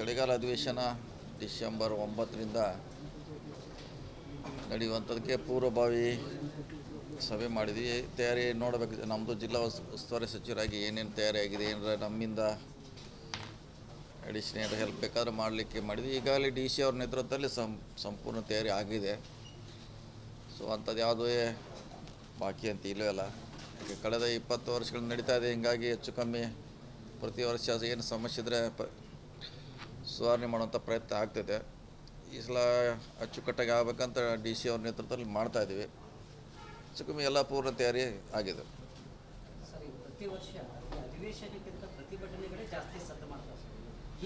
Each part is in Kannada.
ಚಳಿಗಾಲ ಅಧಿವೇಶನ ಡಿಸೆಂಬರ್ ಒಂಬತ್ತರಿಂದ ನಡೆಯುವಂಥದ್ದಕ್ಕೆ ಪೂರ್ವಭಾವಿ ಸಭೆ ಮಾಡಿದ್ವಿ. ತಯಾರಿ ನೋಡಬೇಕು. ನಮ್ಮದು ಜಿಲ್ಲಾ ಉಸ್, ಉಸ್ತುವಾರಿ ಸಚಿವರಾಗಿ ಏನೇನು ತಯಾರಿಯಾಗಿದೆ, ಏನಾರ ನಮ್ಮಿಂದ ಅಡಿಷನಲ್ ಹೆಲ್ಪ್ ಬೇಕಾದ್ರೂ ಮಾಡಲಿಕ್ಕೆ ಮಾಡಿದ್ವಿ. ಈಗಾಗಲೇ ಡಿ ಸಿ ಅವ್ರ ನೇತೃತ್ವದಲ್ಲಿ ಸಂಪೂರ್ಣ ತಯಾರಿ ಆಗಿದೆ. ಸೊ ಅಂಥದ್ದು ಯಾವುದೇ ಬಾಕಿ ಅಂತ ಇಲ್ಲವಲ್ಲ ಈಗ ಕಳೆದ ಇಪ್ಪತ್ತು ವರ್ಷಗಳು ನಡೀತಾ ಇದೆ. ಹಿಂಗಾಗಿ ಹೆಚ್ಚು ಕಮ್ಮಿ ಪ್ರತಿ ವರ್ಷ ಏನು ಸಮಸ್ಯೆ ಇದ್ದರೆ ಪ ಸುಧಾರಣೆ ಮಾಡುವಂಥ ಪ್ರಯತ್ನ ಆಗ್ತಿದೆ. ಈ ಸಲ ಅಚ್ಚುಕಟ್ಟಾಗಿ ಆಗಬೇಕಂತ ಡಿ ಸಿ ಅವ್ರ ನೇತೃತ್ವದಲ್ಲಿ ಮಾಡ್ತಾ ಇದ್ದೀವಿ ಹೆಚ್ಚು ಎಲ್ಲ ಪೂರ್ಣ ತಯಾರಿ ಆಗಿದೆ. ಸರ್ ಈ ಪ್ರತಿ ವರ್ಷ ಈ ಅಧಿವೇಶನಕ್ಕಿಂತ ಪ್ರತಿಭಟನೆಗಳೇ ಜಾಸ್ತಿ ಸದ್ದು ಮಾಡ್ತಾರೆ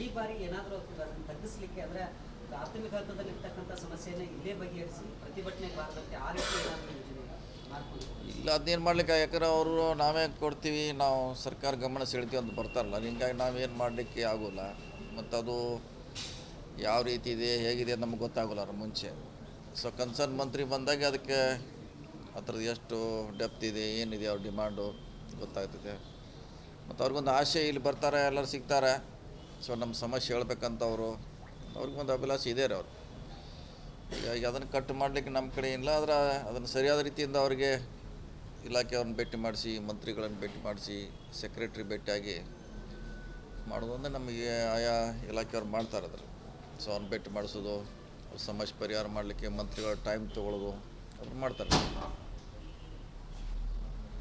ಈ ಬಾರಿ ಏನಾದರೂ ಅದನ್ನು ತಗ್ಗಿಸ್ಲಿಕ್ಕೆ ಅಂದರೆ ಪ್ರಾಥಮಿಕ ಹಂತದಲ್ಲಿರ್ತಕ್ಕಂಥ ಸಮಸ್ಯೆಯನ್ನು ಇಲ್ಲೇ ಬಗೆಹರಿಸಿ ಪ್ರತಿಭಟನೆ ಬಾರದಂತೆ ಆ ರೀತಿ ಏನಾದರೂ ಯೋಜನೆ ಇಲ್ಲ ಅದನ್ನೇನು ಮಾಡ್ಲಿಕ್ಕೆ? ಯಾಕಂದ್ರೆ ಅವರು ನಾವೇ ಕೊಡ್ತೀವಿ ನಾವು ಸರ್ಕಾರ ಗಮನ ಸೆಳಿತೀವಿ ಅಂತ ಬರ್ತಾರಲ್ಲ. ಹಿಂಗಾಗಿ ನಾವೇನು ಮಾಡಲಿಕ್ಕೆ ಆಗೋಲ್ಲ. ಮತ್ತು ಅದು ಯಾವ ರೀತಿ ಇದೆ, ಹೇಗಿದೆ ಅಂತ ನಮ್ಗೆ ಗೊತ್ತಾಗಲ್ಲ ಮುಂಚೆ. ಸೊ ಕನ್ಸರ್ನ್ ಮಂತ್ರಿ ಬಂದಾಗ ಅದಕ್ಕೆ ಅದ್ರದ್ದು ಎಷ್ಟು ಡೆಪ್ತ್ ಇದೆ, ಏನಿದೆ, ಅವ್ರ ಡಿಮ್ಯಾಂಡು ಗೊತ್ತಾಗ್ತದೆ. ಮತ್ತು ಅವ್ರಿಗೊಂದು ಆಸೆ ಇಲ್ಲಿ ಬರ್ತಾರೆ, ಎಲ್ಲರೂ ಸಿಗ್ತಾರೆ. ಸೊ ನಮ್ಮ ಸಮಸ್ಯೆ ಹೇಳ್ಬೇಕಂತ ಅವರು, ಅವ್ರಿಗೊಂದು ಅಭಿಲಾಷೆ ಇದೆ ರೀ ಅವರು. ಹೀಗಾಗಿ ಅದನ್ನು ಕಟ್ ಮಾಡಲಿಕ್ಕೆ ನಮ್ಮ ಕಡೆ ಇಲ್ಲ ಆದರೆ ಅದನ್ನು ಸರಿಯಾದ ರೀತಿಯಿಂದ ಅವರಿಗೆ ಇಲಾಖೆಯವ್ರನ್ನ ಭೇಟಿ ಮಾಡಿಸಿ, ಮಂತ್ರಿಗಳನ್ನು ಭೇಟಿ ಮಾಡಿಸಿ ಸೆಕ್ರೆಟ್ರಿ ಭೇಟಿಯಾಗಿ ಮಾಡೋದಂದ್ರೆ ನಮಗೆ ಆಯಾ ಇಲಾಖೆಯವ್ರು ಮಾಡ್ತಾರೆ ಅದ್ರ ಸೊ ಅವ್ರನ್ನ ಭೇಟಿ ಮಾಡಿಸೋದು ಸಮಸ್ಯೆ ಪರಿಹಾರ ಮಾಡಲಿಕ್ಕೆ ಮಂತ್ರಿಗಳ ಟೈಮ್ ತೊಗೊಳ್ಳೋದು ಅವ್ರು ಮಾಡ್ತಾರೆ.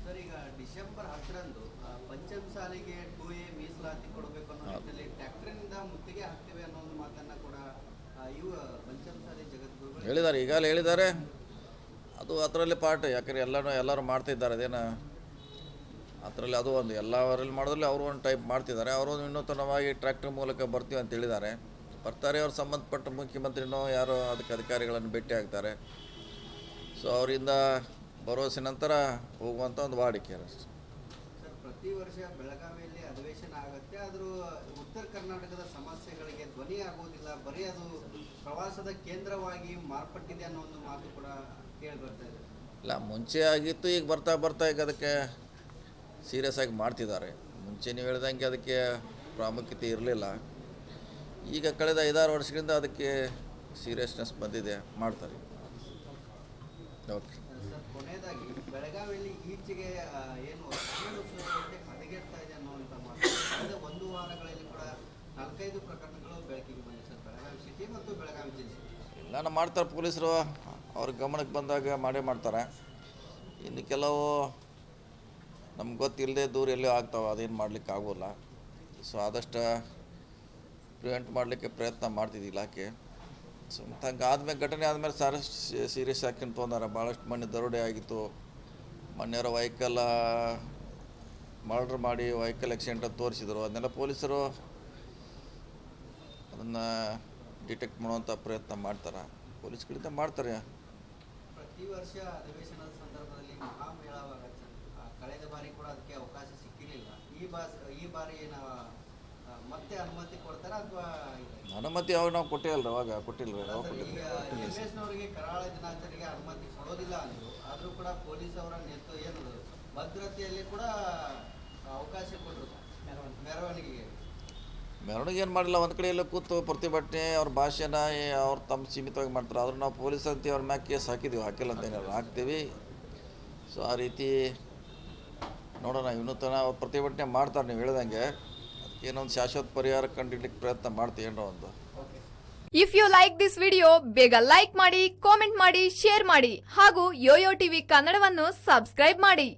ಸರ್ ಈಗ ಡಿಸೆಂಬರ್ ಹತ್ತರಂದು ಪಂಚಮ ಸಾಲಿಗೆ ಟೂ ಎ ಮೀಸಲಾತಿ ಕೊಡಬೇಕು ಅನ್ನೋ. ನಿಟ್ಟಿನಲ್ಲಿ ಟ್ರ್ಯಾಕ್ಟರ್ನಿಂದ ಮುತ್ತಿಗೆ ಹಾಕ್ತೇವೆ ಅನ್ನೋ ಒಂದು ಮಾತನ್ನ ಕೂಡ ಇವು ಪಂಚಮ ಸಾಲಿ ಜಗದ್ಗುರುಗಳು ಹೇಳಿದ್ದಾರೆ ಈಗಾಗಲೇ ಹೇಳಿದ್ದಾರೆ. ಅದು ಅದರಲ್ಲಿ ಪಾರ್ಟ್ ಯಾಕಂದ್ರೆ ಎಲ್ಲರೂ ಎಲ್ಲರೂ ಮಾಡ್ತಿದ್ದಾರೆ ಅದೇನು ಅದರಲ್ಲಿ ಅದು ಒಂದು ಎಲ್ಲವರಲ್ಲಿ ಮಾಡೋದ್ರಲ್ಲಿ ಅವರು ಒಂದು ಟೈಪ್ ಮಾಡ್ತಿದ್ದಾರೆ. ಅವರು ಒಂದು ವಿನೂತನವಾಗಿ ಟ್ರ್ಯಾಕ್ಟರ್ ಮೂಲಕ ಬರ್ತೀವಿ ಅಂತ ಹೇಳಿದ್ದಾರೆ. ಬರ್ತಾರೆ ಅವ್ರು ಸಂಬಂಧಪಟ್ಟ ಮುಖ್ಯಮಂತ್ರಿನೋ ಯಾರೋ ಅದಕ್ಕೆ ಅಧಿಕಾರಿಗಳನ್ನು ಭೇಟಿ ಆಗ್ತಾರೆ. ಸೊ ಅವರಿಂದ ಭರವಸೆ ನಂತರ ಹೋಗುವಂಥ ಒಂದು ವಾಡಿಕೆ ಅಷ್ಟೆ ಪ್ರತಿ ವರ್ಷ ಬೆಳಗಾವಿಯಲ್ಲಿ ಅಧಿವೇಶನ ಆಗುತ್ತೆ. ಆದರೂ ಉತ್ತರ ಕರ್ನಾಟಕದ ಸಮಸ್ಯೆಗಳಿಗೆ ಧ್ವನಿ ಆಗುವುದಿಲ್ಲ. ಬರೀ ಅದು ಪ್ರವಾಸದ ಕೇಂದ್ರವಾಗಿ ಮಾರ್ಪಟ್ಟಿದೆ ಅನ್ನೋ ಒಂದು ಮಾತು ಕೂಡ ಕೇಳಿ ಬರ್ತಾ ಇದೆ. ಇಲ್ಲ ಮುಂಚೆ ಆಗಿತ್ತು ಈಗ ಬರ್ತಾ ಬರ್ತಾ ಈಗ ಅದಕ್ಕೆ ಸೀರಿಯಸ್ ಆಗಿ ಮಾಡ್ತಿದ್ದಾರೆ. ಮುಂಚೆ ನೀವು ಹೇಳ್ದಂಗೆ ಅದಕ್ಕೆ ಪ್ರಾಮುಖ್ಯತೆ ಇರಲಿಲ್ಲ. ಈಗ ಕಳೆದ ಐದಾರು ವರ್ಷಗಳಿಂದ ಅದಕ್ಕೆ ಸೀರಿಯಸ್ನೆಸ್ ಬಂದಿದೆ ಮಾಡ್ತಾರೆ. ಓಕೆ ಎಲ್ಲಾನು ಮಾಡ್ತಾರೆ ಪೊಲೀಸರು. ಅವ್ರ ಗಮನಕ್ಕೆ ಬಂದಾಗ ಮಾಡೇ ಮಾಡ್ತಾರೆ. ಇನ್ನು ಕೆಲವು ನಮ್ಗೆ ಗೊತ್ತಿಲ್ಲದೆ ದೂರ ಎಲ್ಲೋ ಆಗ್ತಾವೆ, ಅದೇನು ಮಾಡ್ಲಿಕ್ಕೆ ಆಗೋಲ್ಲ. ಸೊ ಆದಷ್ಟು ಪ್ರಿವೆಂಟ್ ಮಾಡಲಿಕ್ಕೆ ಪ್ರಯತ್ನ ಮಾಡ್ತಿದ್ದೆ ಇಲಾಖೆ. ಸೊ ಆದ್ಮೇಲೆ ಘಟನೆ ಆದಮೇಲೆ ಸಾರ ಸೀರಿಯಸ್ ಆಗಿ ತೊಂದರೆ ಭಾಳಷ್ಟು ಮನೆ ದರೋಡೆ ಆಗಿತ್ತು. ಮೊನ್ನೆಯವರ ವೆಹಿಕಲ್ ಮರ್ಡ್ರ್ ಮಾಡಿ ವೈಕಲ್ ಆಕ್ಸಿಡೆಂಟ್ ತೋರಿಸಿದ್ರು. ಅದನ್ನೆಲ್ಲ ಪೊಲೀಸರು ಅದನ್ನು ಡಿಟೆಕ್ಟ್ ಮಾಡುವಂಥ ಪ್ರಯತ್ನ ಮಾಡ್ತಾರೆ. ಪೊಲೀಸ್ ಕಡೆಯಿಂದ ಮಾಡ್ತಾರೆ. ಪ್ರತಿ ವರ್ಷ ಅಧಿವೇಶನದ ಸಂದರ್ಭದಲ್ಲಿ ಕಳೆದ ಬಾರಿ ಕೂಡ ಅದಕ್ಕೆ ಅವಕಾಶ ಸಿಕ್ಕಿರಲಿಲ್ಲ. ಈ ಬಾರಿ ಈ ಬಾರಿ ಏನು ಮತ್ತೆ ಅನುಮತಿ ಕೊಡ್ತಾರ ಅಥವಾ ಅನುಮತಿ ಯಾವಾಗ ನಾವು ಕೊಟ್ಟಿಲ್ಲ ಅವಾಗ ಕೊಟ್ಟಿಲ್ಲ. ಯಾವಾಗ ಕೊಟ್ಟಿಲ್ಲ ಕರಾಳ ದಿನಾಚರಣೆಗೆ ಅನುಮತಿ ಕೊಡೋದಿಲ್ಲ ಅಂದರು. ಆದರೂ ಕೂಡ ಪೊಲೀಸ್ ಅವರ ನೇತೃತ್ವ ಏನು ಭದ್ರತೆಯಲ್ಲಿ ಕೂಡ ಅವಕಾಶ ಕೊಟ್ಟರು ಮೆರವಣಿಗೆ ಮೆರವಣಿಗೆಗೆ. ಮೆರವಣಿಗೆ ಏನು ಮಾಡಿಲ್ಲ ಒಂದು ಕಡೆ ಎಲ್ಲ ಕೂತು ಪ್ರತಿಭಟನೆ ಅವ್ರ ಭಾಷೆನ ಅವ್ರು ತಮ್ಮ ಸೀಮಿತವಾಗಿ ಮಾಡ್ತಾರೆ. ಆದರೂ ನಾವು ಪೊಲೀಸ್ ಅಂತ ಅವ್ರ ಮ್ಯಾಕ್ ಕೇಸ್ ಹಾಕಿದ್ದೀವಿ ಹಾಕಿಲ್ಲ ಅಂತ ಏನಾದ್ರು ಹಾಕ್ತೀವಿ. ಸೊ ಆ ರೀತಿ ನೋಡೋಣ ಇನ್ನೂ ತನ ಪ್ರತಿಭಟನೆ ಮಾಡ್ತಾರೆ ನೀವು ಹೇಳ್ದಂಗೆ. ಏನೋ ಏನೊಂದು ಶಾಶ್ವತ ಪರಿಹಾರ ಕಂಡಿಡ್ಲಿಕ್ಕೆ ಪ್ರಯತ್ನ ಮಾಡ್ತೀವಿ ಏನೋ ಒಂದು. If you like this video ಬೇಗ ಲೈಕ್ ಮಾಡಿ ಕಾಮೆಂಟ್ ಮಾಡಿ ಶೇರ್ ಮಾಡಿ, ಹಾಗೂ ಯೋಯೋ ಟಿವಿ ಕನ್ನಡವನ್ನು ಸಬ್ಸ್ಕ್ರೈಬ್ ಮಾಡಿ.